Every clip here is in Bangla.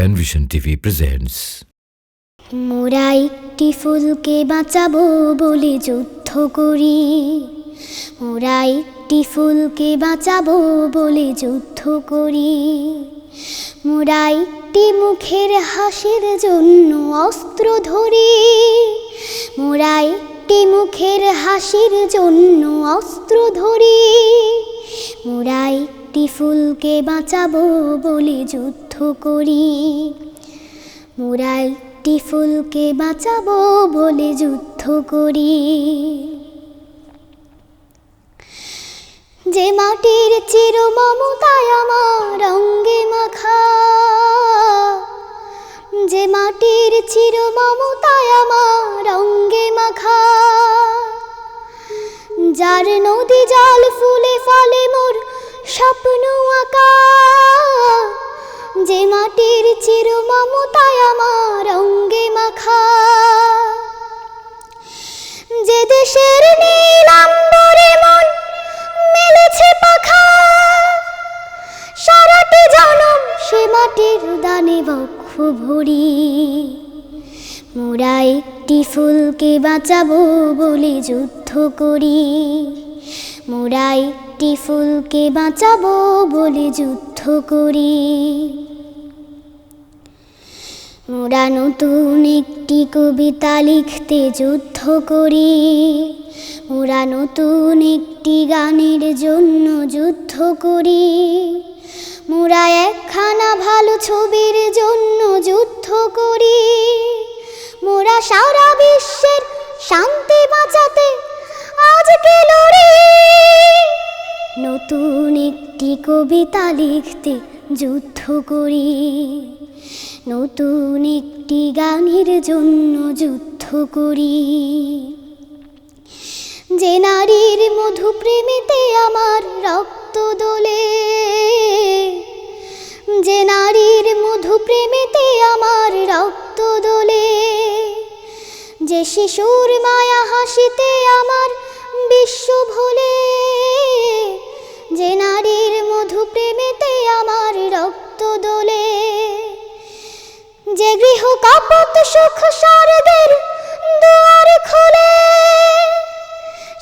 প্যানভিশন টিভি প্রেজেন্টস মোরা একটি ফুলকে বাঁচাবো বলে যুদ্ধ করি। মোরা একটি ফুলকে বাঁচাবো বলে যুদ্ধ করি। মোরা একটি মুখের হাসির জন্য অস্ত্র ধরি। মোরা একটি মুখের হাসির জন্য অস্ত্র ধরি। মোরা একটি ফুলকে বাঁচাবো বলে যুদ্ধ করি। মোরা একটি ফুলকে বাঁচাবো বলে যুদ্ধ করি। যে মাটির চির মমতায় আমার অঙ্গে মাখা, যে মাটির চির মমতায় আমার অঙ্গে মাখা, যার নদী মোর স্বপ্ন আঁকা। যে মাটির চির মমতায় আমার অঙ্গে মাখা। যে দেশের নীলাম্বরে মন মেলেছে পাখা। সারাটি জনম সে মাটির দানে বক্ষ ভরি। মোরা একটি ফুলকে বাঁচাবো বলে যুদ্ধ করি। মোরা একটি ফুলকে বাঁচাবো বলে যুদ্ধ করি। মোরা নতুন একটি কবিতা লিখতে যুদ্ধ করি। মোরা নতুন একটি গানের জন্য যুদ্ধ করি। মোরা একখানা ভালো ছবির জন্য যুদ্ধ করি। মোরা সারা বিশ্বের শান্তি বাঁচাতে আজকে লড়ি। নতুন একটি কবিতা লিখতে যুদ্ধ করি। নতুন একটি গানের জন্য যুদ্ধ করি। যে নারীর মধু আমার রক্ত দোলে, যে নারীর মধু আমার রক্ত দোলে, যে শিশুর মায়া হাসিতে আমার বিশ্ব ভোলে যে নারীর মধু প্রেমেতে আমার রক্ত দোলে, যে গৃহ কাপত সুখ সারদের দুয়ার খোলে,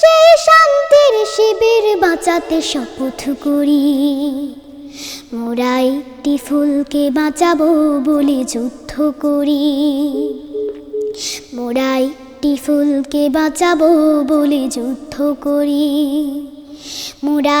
সেই শান্তির শিবির বাঁচাতে শপথ করি। মোরা একটি ফুলকে বাঁচাবো বলে যুদ্ধ করি। মোরা একটি ফুলকে বাঁচাবো বলে যুদ্ধ করি। মোরা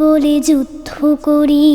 বলে যুদ্ধ করি।